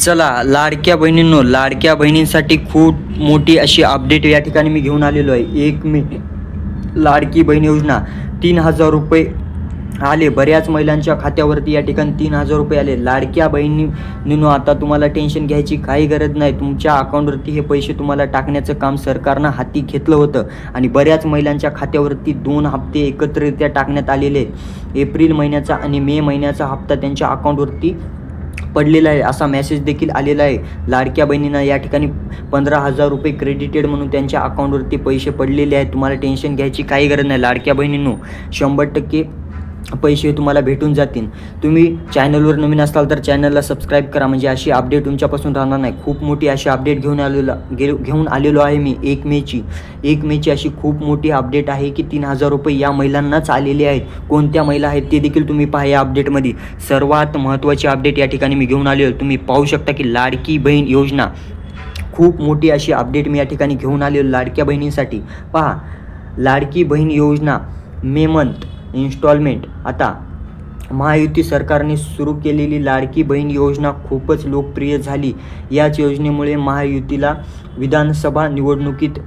चला लाडक्या बहिणींनो लाडक्या बहिणींसाठी खूप मोठी अशी अपडेट या ठिकाणी मी घेऊन आलेलो आहे. एक मे लाडकी बहीण योजना तीन हजार रुपये आले. बऱ्याच महिलांच्या खात्यावरती या ठिकाणी तीन हजार रुपये आले. लाडक्या बहिणींनो आता तुम्हाला टेन्शन घ्यायची काही गरज नाही. तुमच्या अकाउंटवरती हे पैसे तुम्हाला टाकण्याचं काम सरकारनं हाती घेतलं होतं. आणि बऱ्याच महिलांच्या खात्यावरती दोन हप्ते एकत्रित्या टाकण्यात आलेले. एप्रिल महिन्याचा आणि मे महिन्याचा हप्ता त्यांच्या अकाउंटवरती पडलेला आहे असा मेसेज देखील आलेला आहे. लाडक्या बहिणींना या ठिकाणी पंधरा हजार रुपये क्रेडिटेड म्हणून त्यांच्या अकाउंटवरती पैसे पडलेले आहेत. तुम्हाला टेन्शन घ्यायची काही गरज नाही. लाडक्या बहिणींनो शंभर टक्के पैसे तुम्हाला भेटून जातील. तुम्ही चॅनलवर नवीन असाल तर चॅनलला सबस्क्राईब करा. म्हणजे अशी अपडेट तुमच्यापासून राहणार नाही. खूप मोठी अशी अपडेट घेऊन आलेलो गे घेऊन आलेलो आहे मी एक मेची एक मेची अशी खूप मोठी अपडेट आहे की तीन हजार रुपये या महिलांनाच आलेले आहेत. कोणत्या महिला आहेत ते देखील तुम्ही पहा या अपडेटमध्ये सर्वात महत्त्वाची अपडेट या ठिकाणी मी घेऊन आलेलो. तुम्ही पाहू शकता की लाडकी बहीण योजना. खूप मोठी अशी अपडेट मी या ठिकाणी घेऊन आलेलो लाडक्या बहिणींसाठी. पहा लाडकी बहीण योजना मे मंथ इन्स्टॉलमेंट. आता महायुती सरकारने सुरू केलेली लाडकी बहीण योजना खूपच लोकप्रिय झाली. याच योजनेमुळे महायुतीला विधानसभा निवडणुकीत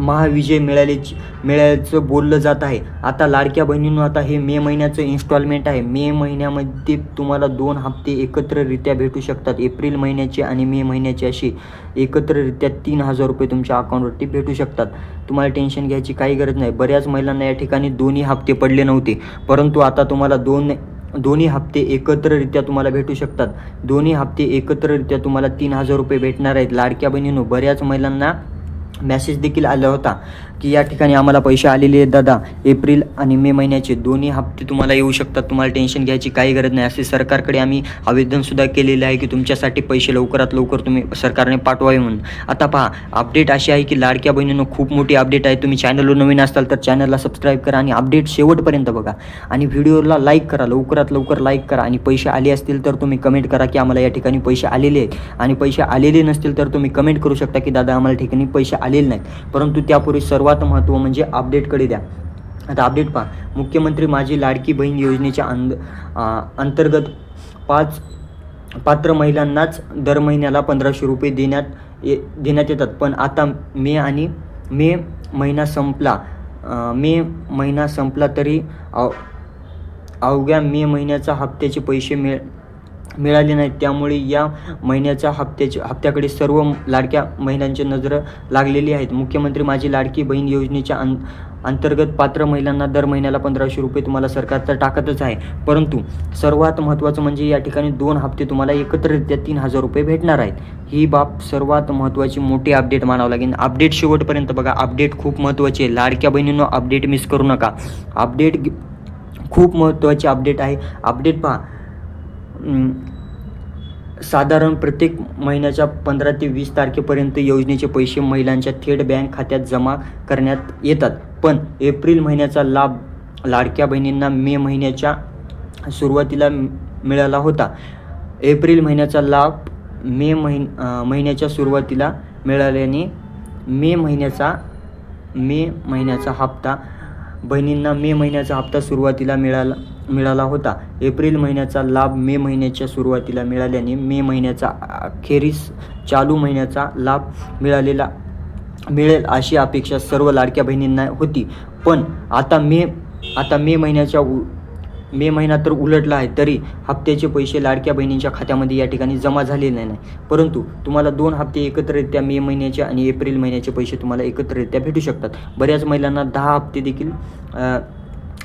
महाविजय मिळाल्याची मिळाल्याचं बोललं जात आहे. आता लाडक्या बहिणींनो आता हे मे महिन्याचं इन्स्टॉलमेंट आहे. मे महिन्यामध्ये तुम्हाला दोन हप्ते एकत्ररित्या भेटू शकतात. एप्रिल महिन्याचे आणि मे महिन्याचे असे एकत्ररित्या तीन हजार रुपये तुमच्या अकाउंटवरती भेटू शकतात. तुम्हाला टेन्शन घ्यायची काही गरज नाही. बऱ्याच महिलांना या ठिकाणी दोन्ही हप्ते पडले नव्हते. परंतु आता तुम्हाला दोन दोन्ही हप्ते एकत्ररित्या तुम्हाला भेटू शकतात. दोन्ही हप्ते एकत्ररित्या तुम्हाला तीन हजार रुपये भेटणार आहेत. लाडक्या बहिणीनो बऱ्याच महिलांना मेसेज देखील आला होता की या ठिकाणी आम्हाला पैसे आलेले आहेत दादा. एप्रिल आणि मे महिन्याचे दोन्ही हप्ते तुम्हाला येऊ शकतात. तुम्हाला टेन्शन घ्यायची काही गरज नाही. असे सरकारकडे आम्ही आवेदनसुद्धा केलेले आहे की तुमच्यासाठी पैसे लवकरात लवकर तुम्ही सरकारने पाठवावे म्हणून. आता पहा अपडेट अशी आहे की लाडक्या बहिणीनं खूप मोठी अपडेट आहे. तुम्ही चॅनलवर नवीन असाल तर चॅनलला सबस्क्राईब करा आणि अपडेट शेवटपर्यंत बघा. आणि व्हिडिओला लाईक करा लवकरात लवकर लाईक करा. आणि पैसे आले असतील तर तुम्ही कमेंट करा की आम्हाला या ठिकाणी पैसे आलेले आहेत. आणि पैसे आलेले नसतील तर तुम्ही कमेंट करू शकता की दादा आम्हाला ठिकाणी पैसे आलेले नाहीत. परंतु त्यापूर्वी सर्वात महत्त्व म्हणजे अपडेटकडे द्या. आता अपडेट पहा. मुख्यमंत्री माझी लाडकी बहीण योजनेच्या अंद अंतर्गत पाच पात्र महिलांनाच दर महिन्याला पंधराशे रुपये देण्यात ये देण्यात येतात. पण आता मे आणि मे महिना संपला. मे महिना संपला तरी अव अवघ्या मे महिन्याचा हप्त्याचे पैसे मिळ मिळाली नाहीत. त्यामुळे या महिन्याच्या हप्त्याच्या हप्त्याकडे सर्व लाडक्या महिलांची नजर लागलेली आहेत. मुख्यमंत्री माझी लाडकी बहीण योजनेच्या अं अंतर्गत पात्र महिलांना दर महिन्याला पंधराशे रुपये तुम्हाला सरकार तर टाकतच आहे. परंतु सर्वात महत्त्वाचं म्हणजे या ठिकाणी दोन हप्ते तुम्हाला एकत्ररित्या तीन हजार रुपये भेटणार आहेत. ही बाब सर्वात महत्त्वाची मोठी अपडेट मानावं लागेल. अपडेट शेवटपर्यंत बघा. अपडेट खूप महत्त्वाची आहे. लाडक्या बहिणींनो अपडेट मिस करू नका. अपडेट खूप महत्त्वाची अपडेट आहे. अपडेट पहा. साधारण प्रत्येक महिन्याच्या पंधरा ते वीस तारखेपर्यंत योजनेचे पैसे महिलांच्या थेट बँक खात्यात जमा करण्यात येतात. पण एप्रिल महिन्याचा लाभ लाडक्या बहिणींना मे महिन्याच्या सुरुवातीला मिळाला होता. एप्रिल महिन्याचा लाभ मे महिन महिन्याच्या सुरुवातीला मिळाल्याने मे महिन्याचा मे महिन्याचा हप्ता बहिणींना मे महिन्याचा हप्ता सुरुवातीला मिळाला मिळाला होता. एप्रिल महिन्याचा लाभ मे महिन्याच्या सुरुवातीला मिळाल्याने मे महिन्याचा अखेरीस चालू महिन्याचा लाभ मिळालेला मिळेल अशी अपेक्षा सर्व लाडक्या बहिणींना होती. पण आता मे आता मे महिन्याच्या उ मे महिना तर उलटला आहे तरी हप्त्याचे पैसे लाडक्या बहिणींच्या खात्यामध्ये या ठिकाणी जमा झालेले नाही. परंतु तुम्हाला दोन हप्ते एकत्ररित्या मे महिन्याचे आणि एप्रिल महिन्याचे पैसे तुम्हाला एकत्ररित्या भेटू शकतात. बऱ्याच महिलांना दहा हप्ते देखील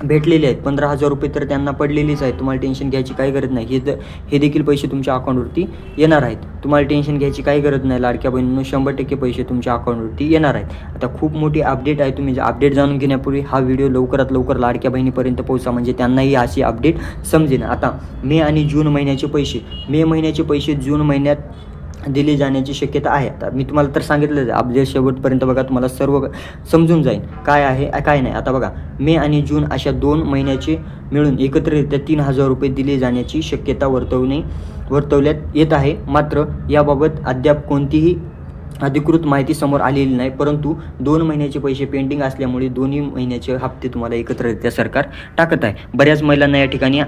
भेटलेले आहेत. पंधरा हजार रुपये तर त्यांना पडलेलेच आहेत. तुम्हाला टेन्शन घ्यायची काही गरज नाही. हे द हे देखील पैसे तुमच्या अकाउंटवरती येणार आहेत. तुम्हाला टेन्शन घ्यायची काही गरज नाही. लाडक्या बहिणीनं शंभर टक्के पैसे तुमच्या अकाउंटवरती येणार आहेत. आता खूप मोठी अपडेट आहे. तुम्ही अपडेट जाणून घेण्यापूर्वी हा व्हिडिओ लवकरात लवकर लाडक्या बहिणीपर्यंत पोहोचा. म्हणजे त्यांनाही अशी अपडेट समजेल आता मे आणि जून महिन्याचे पैसे. मे महिन्याचे पैसे जून महिन्यात दिली जाण्याची शक्यता आहे. आता मी तुम्हाला तर सांगितलंच अपडेट शेवटपर्यंत बघा तुम्हाला सर्व समजून जाईल काय आहे काय नाही. आता बघा मे आणि जून अशा दोन महिन्याचे मिळून एकत्रितरित्या तीन हजार रुपये दिले जाण्याची शक्यता वर्तवणे वर्तवल्यात येत आहे. मात्र याबाबत अद्याप कोणतीही अधिकृत माहिती समोर आलेली नाही परंतु दोन महिन्याचे पैसे पेंडिंग असल्यामुळे दोन्ही महिन्याचे हप्ते तुम्हाला एकत्ररित्या सरकार टाकत आहे. बऱ्याच महिलांना या ठिकाणी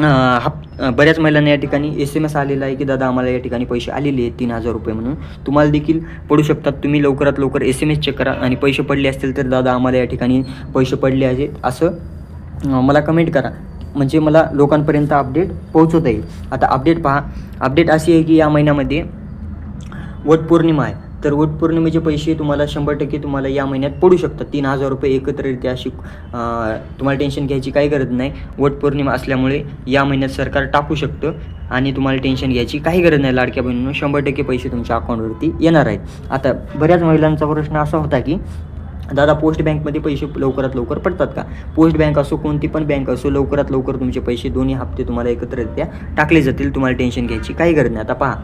हप बऱ्याच महिलांना या ठिकाणी एस एम एस आलेला आहे की दादा आम्हाला या ठिकाणी पैसे आलेले आहेत तीन हजार रुपये म्हणून. तुम्हाला देखील पडू शकतात. तुम्ही लवकरात लवकर एस एम एस चेक करा आणि पैसे पडले असतील तर दादा आम्हाला या ठिकाणी पैसे पडले आहेत असं मला कमेंट करा. म्हणजे मला लोकांपर्यंत अपडेट पोहोचवता येईल. आता अपडेट पहा. अपडेट अशी आहे की या महिन्यामध्ये वटपौर्णिमा आहे. तर वटपौर्णिमेचे पैसे तुम्हाला शंभर टक्के तुम्हाला या महिन्यात पडू शकतात. तीन हजार रुपये एकत्ररित्या अशी तुम्हाला टेन्शन घ्यायची काही गरज नाही. वटपौर्णिमा असल्यामुळे या महिन्यात सरकार टाकू शकतं आणि तुम्हाला टेन्शन घ्यायची काही गरज नाही. लाडक्या बहिणीनं शंभर टक्के पैसे तुमच्या अकाउंटवरती येणार आहेत. आता बऱ्याच महिलांचा प्रश्न असा होता की दादा पोस्ट बँकमध्ये पैसे लवकरात लवकर पडतात का? पोस्ट बँक असो कोणती पण बँक असो लवकरात लवकर तुमचे पैसे दोन्ही हप्ते तुम्हाला एकत्ररित्या टाकले जातील. तुम्हाला टेन्शन घ्यायची काही गरज नाही. आता पहा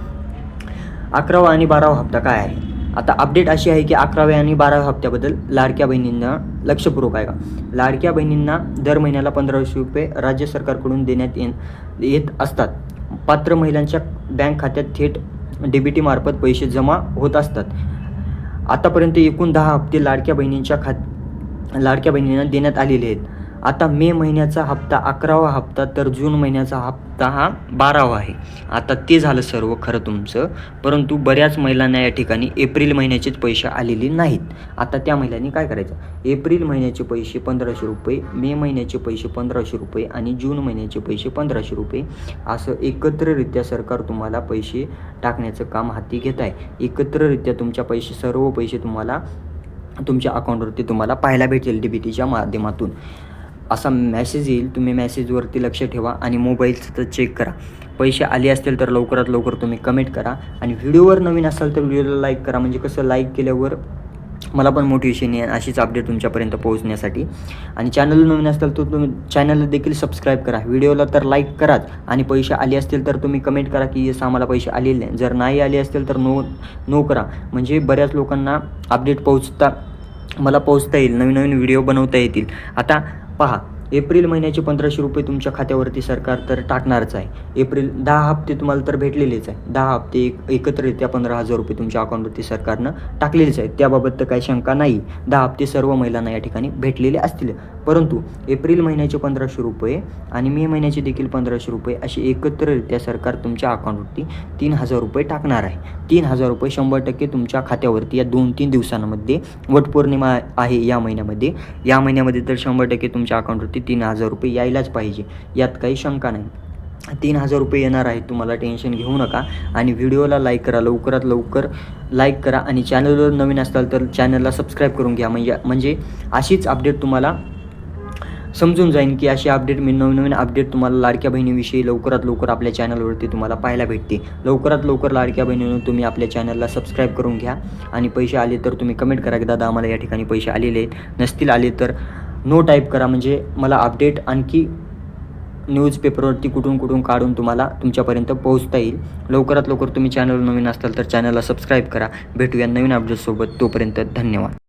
अकरावा आणि बारावा हप्ता काय आहे? आता अपडेट अशी आहे की अकराव्या आणि बाराव्या हप्त्याबद्दल लाडक्या बहिणींना लक्षपूर्वक आहे का लाडक्या बहिणींना दर महिन्याला पंधराशे रुपये राज्य सरकारकडून देण्यात येत असतात. पात्र महिलांच्या बँक खात्यात थेट डीबीटी मार्फत पैसे जमा होत असतात. आतापर्यंत एकूण दहा हप्ते लाडक्या बहिणींच्या खात लाडक्या बहिणींना देण्यात आलेले आहेत. आता मे महिन्याचा हप्ता अकरावा हप्ता तर जून महिन्याचा हप्ता हा बारावा आहे. आता ते झालं सर्व खरं तुमचं परंतु बऱ्याच महिलांना या ठिकाणी एप्रिल महिन्याचेच पैसे आलेले नाहीत. आता त्या महिलांनी काय करायचं? एप्रिल महिन्याचे पैसे पंधराशे रुपये मे महिन्याचे पैसे पंधराशे रुपये आणि जून महिन्याचे पैसे पंधराशे रुपये. असं एकत्ररित्या सरकार तुम्हाला पैसे टाकण्याचं काम हाती घेत आहे. एकत्ररित्या तुमच्या पैसे सर्व पैसे तुम्हाला तुमच्या अकाउंटवरती तुम्हाला पाहायला भेटेल डी बी टीच्या माध्यमातून. असा मॅसेज येईल तुम्ही मॅसेजवरती लक्ष ठेवा आणि मोबाईलचं चेक करा. पैसे आले असतील तर लवकरात लवकर तुम्ही कमेंट करा आणि व्हिडिओवर नवीन असाल तर व्हिडिओला लाईक करा. म्हणजे कसं लाईक केल्यावर मला पण मोटिवेशन येईल अशीच अपडेट तुमच्यापर्यंत पोहोचण्यासाठी. आणि चॅनल नवीन असेल तर तुम्ही चॅनलला देखील सबस्क्राईब करा. व्हिडिओला तर लाईक कराच आणि पैसे आले असतील तर तुम्ही कमेंट करा की येस आम्हाला पैसे आलेले नाही जर नाही आले असतील तर नो नो करा. म्हणजे बऱ्याच लोकांना अपडेट पोहोचता मला पोहोचता येईल. नवीन नवीन व्हिडिओ बनवता येतील. आता पहा एप्रिल महिन्याचे पंधराशे रुपये तुमच्या खात्यावरती सरकार तर टाकणारच आहे. एप्रिल दहा हप्ते तुम्हाला तर भेटलेलेच आहे. दहा हप्ते एक एकत्ररित्या पंधरा हजार रुपये तुमच्या अकाउंटवरती सरकारनं टाकलेलेच आहेत. त्याबाबत तर काही शंका नाही. दहा हप्ते सर्व महिलांना या ठिकाणी भेटलेले असतील. परंतु एप्रिल महिन्याचे पंधराशे रुपये आणि मे महिन्याचे देखील पंधराशे रुपये असे एकत्ररित्या सरकार तुमच्या अकाउंटवरती तीन हजार रुपये टाकणार आहे. तीन हजार रुपये शंभर टक्के तुमच्या खात्यावरती या दोन तीन दिवसांमध्ये वटपौर्णिमा आहे या महिन्यामध्ये. या महिन्यामध्ये तर शंभर टक्के तुमच्या अकाउंटवरती तीन हजार रुपये यायलाच पाहिजे. यात काही शंका नाही. तीन हजार रुपये येणार आहेत तुम्हाला टेन्शन घेऊ नका आणि व्हिडिओला लाईक करा. लवकरात लवकर लाईक करा आणि चॅनलवर नवीन असाल तर चॅनलला सबस्क्राईब करून घ्या. म्हणजे म्हणजे अशीच अपडेट तुम्हाला समजून जाईन की अशी अपडेट मी नवीन नवीन अपडेट तुम्हाला लाडक्या बहिणीविषयी लवकरात लवकर आपल्या चॅनलवरती तुम्हाला पाहायला भेटते. लवकरात लवकर लाडक्या बहिणीनं तुम्ही आपल्या चॅनलला सबस्क्राईब करून घ्या. आणि पैसे आले तर तुम्ही कमेंट करा की दादा आम्हाला या ठिकाणी पैसे आलेले आहेत. नसतील आले तर नो टाईप करा. म्हणजे मला अपडेट आणखी न्यूजपेपरवरती कुठून कुठून काढून तुम्हाला तुमच्यापर्यंत पोहोचता येईल. लवकरात लवकर तुम्ही चॅनल नवीन असताल तर चॅनलला सबस्क्राईब करा. भेटूया नवीन अपडेटसोबत तोपर्यंत धन्यवाद.